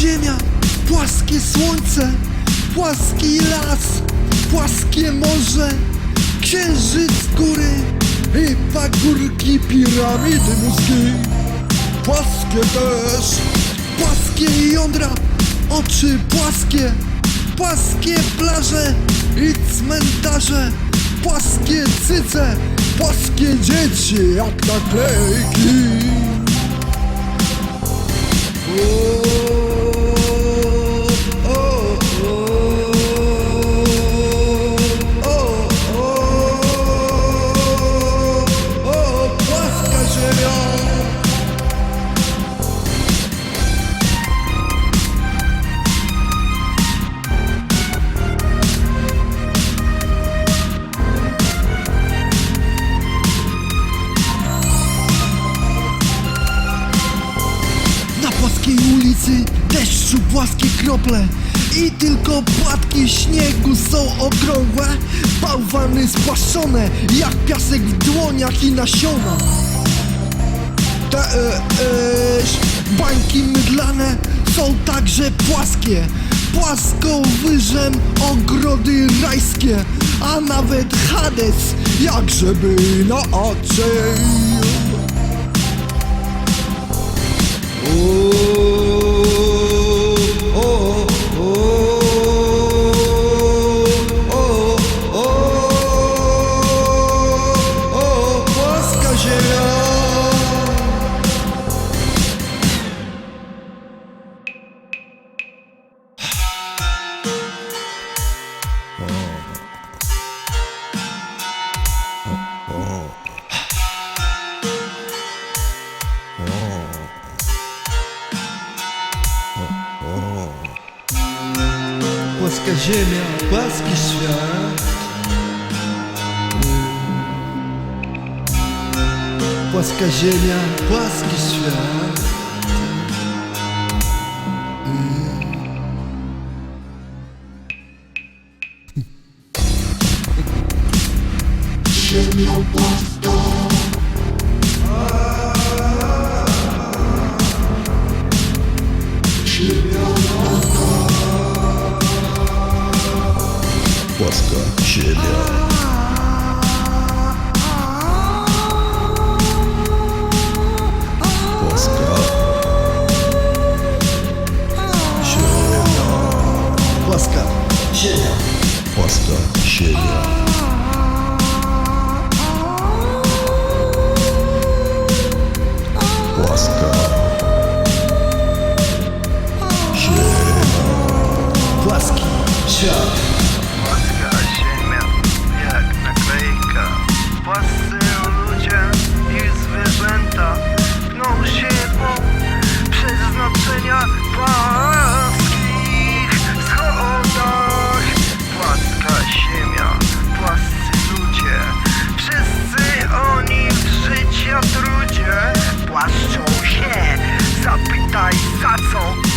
ziemia, płaskie słońce, płaski las, płaskie morze, księżyc góry i pagórki piramidy mózgi. Płaskie też, płaskie jądra, oczy płaskie, płaskie plaże i cmentarze, płaskie cyce, płaskie dzieci jak naklejki. O, ulicy deszczu płaskie krople I tylko płatki śniegu są okrągłe Bałwany spłaszczone jak piasek w dłoniach i nasiona. Te e, eś, bańki mydlane są także płaskie Płaską wyżem ogrody rajskie A nawet Hades jakżeby inaczej O, Płaska ziemia, płaski świat Płaska ziemia, płaski świat Ziemią płaską Паска, Челя. Паска, Челя. Паска Челя. I thought so.